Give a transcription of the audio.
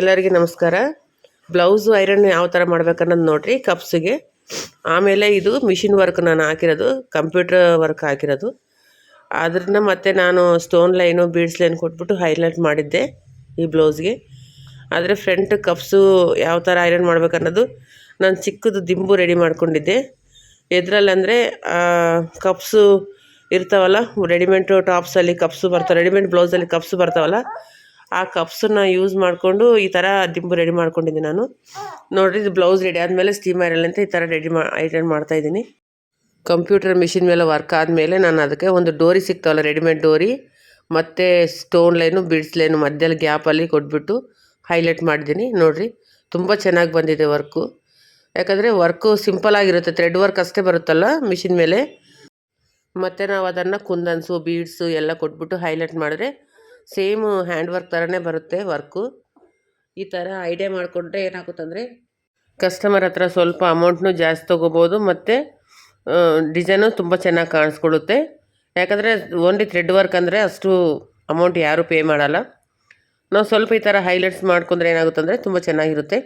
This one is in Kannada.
ಎಲ್ಲರಿಗೆ ನಮಸ್ಕಾರ. ಬ್ಲೌಸು ಐರನ್ ಯಾವ ಥರ ಮಾಡ್ಬೇಕನ್ನೋದು ನೋಡ್ರಿ, ಕಪ್ಸಿಗೆ. ಆಮೇಲೆ ಇದು ಮಿಷಿನ್ ವರ್ಕ್ ನಾನು ಹಾಕಿರೋದು, ಕಂಪ್ಯೂಟರ್ ವರ್ಕ್ ಹಾಕಿರೋದು. ಅದನ್ನ ಮತ್ತೆ ನಾನು ಸ್ಟೋನ್ ಲೈನು, ಬೀಡ್ಸ್ ಲೈನ್ ಕೊಟ್ಬಿಟ್ಟು ಹೈಲೈಟ್ ಮಾಡಿದ್ದೆ ಈ ಬ್ಲೌಸ್ಗೆ. ಆದರೆ ಫ್ರಂಟ್ ಕಪ್ಸು ಯಾವ ಥರ ಐರನ್ ಮಾಡ್ಬೇಕನ್ನೋದು ನಾನು ಚಿಕ್ಕದು ದಿಂಬು ರೆಡಿ ಮಾಡ್ಕೊಂಡಿದ್ದೆ. ಇದರಲ್ಲಂದರೆ ಕಪ್ಸು ಇರ್ತಾವಲ್ಲ ರೆಡಿಮೇಡ್ ಟಾಪ್ಸಲ್ಲಿ ಕಪ್ಸು ಬರ್ತಾವೆ ರೆಡಿಮೇಡ್ ಬ್ಲೌಸಲ್ಲಿ ಕಪ್ಸು ಬರ್ತಾವಲ್ಲ ಆ ಕಪ್ಸನ್ನ ಯೂಸ್ ಮಾಡಿಕೊಂಡು ಈ ಥರ ದಿಂಬು ರೆಡಿ ಮಾಡ್ಕೊಂಡಿದ್ದೀನಿ ನಾನು. ನೋಡಿರಿ, ಇದು ಬ್ಲೌಸ್ ರೆಡಿ ಆದಮೇಲೆ ಸ್ಟೀಮ್ ಐರನ್ ಅಂತ ಈ ಥರ ರೆಡಿ ಮಾ ಮಾಡ್ತಾ ಮಾಡ್ತಾಯಿದ್ದೀನಿ ಕಂಪ್ಯೂಟರ್ ಮಿಷಿನ್ ಮೇಲೆ ವರ್ಕ್ ಆದಮೇಲೆ ನಾನು ಅದಕ್ಕೆ ಒಂದು ಡೋರಿ ಸಿಗ್ತಾವಲ್ಲ ರೆಡಿಮೇಡ್ ಡೋರಿ ಮತ್ತು ಸ್ಟೋನ್ ಲೈನು ಬಿಡ್ಸ್ ಲೈನು ಮಧ್ಯದಲ್ಲಿ ಗ್ಯಾಪಲ್ಲಿ ಕೊಟ್ಬಿಟ್ಟು ಹೈಲೈಟ್ ಮಾಡಿದ್ದೀನಿ. ನೋಡಿರಿ, ತುಂಬ ಚೆನ್ನಾಗಿ ಬಂದಿದೆ ವರ್ಕು ಯಾಕಂದರೆ ವರ್ಕು ಸಿಂಪಲ್ ಆಗಿರುತ್ತೆ ಥ್ರೆಡ್ ವರ್ಕ್ ಅಷ್ಟೇ ಬರುತ್ತಲ್ಲ ಮಿಷಿನ್ ಮೇಲೆ. ಮತ್ತು ನಾವು ಅದನ್ನು ಕುಂದನ್ಸು ಬೀಡ್ಸು ಎಲ್ಲ ಕೊಟ್ಬಿಟ್ಟು ಹೈಲೈಟ್ ಮಾಡಿದ್ರೆ ಸೇಮ್ ಹ್ಯಾಂಡ್ ವರ್ಕ್ ಥರನೇ ಬರುತ್ತೆ ವರ್ಕು. ಈ ಥರ ಐಡಿಯಾ ಮಾಡಿಕೊಂಡ್ರೆ ಏನಾಗುತ್ತಂದರೆ ಕಸ್ಟಮರ್ ಹತ್ರ ಸ್ವಲ್ಪ ಅಮೌಂಟ್ನು ಜಾಸ್ತಿ ತೊಗೋಬೋದು ಮತ್ತು ಡಿಸೈನು ತುಂಬ ಚೆನ್ನಾಗಿ ಕಾಣಿಸ್ಕೊಳ್ಳುತ್ತೆ. ಯಾಕಂದರೆ ಓನ್ಲಿ ಥ್ರೆಡ್ ವರ್ಕ್ ಅಂದರೆ ಅಷ್ಟು ಅಮೌಂಟ್ ಯಾರೂ ಪೇ ಮಾಡಲ್ಲ. ನಾವು ಸ್ವಲ್ಪ ಈ ಥರ ಹೈಲೈಟ್ಸ್ ಮಾಡ್ಕೊಂಡ್ರೆ ಏನಾಗುತ್ತಂದರೆ ತುಂಬ ಚೆನ್ನಾಗಿರುತ್ತೆ.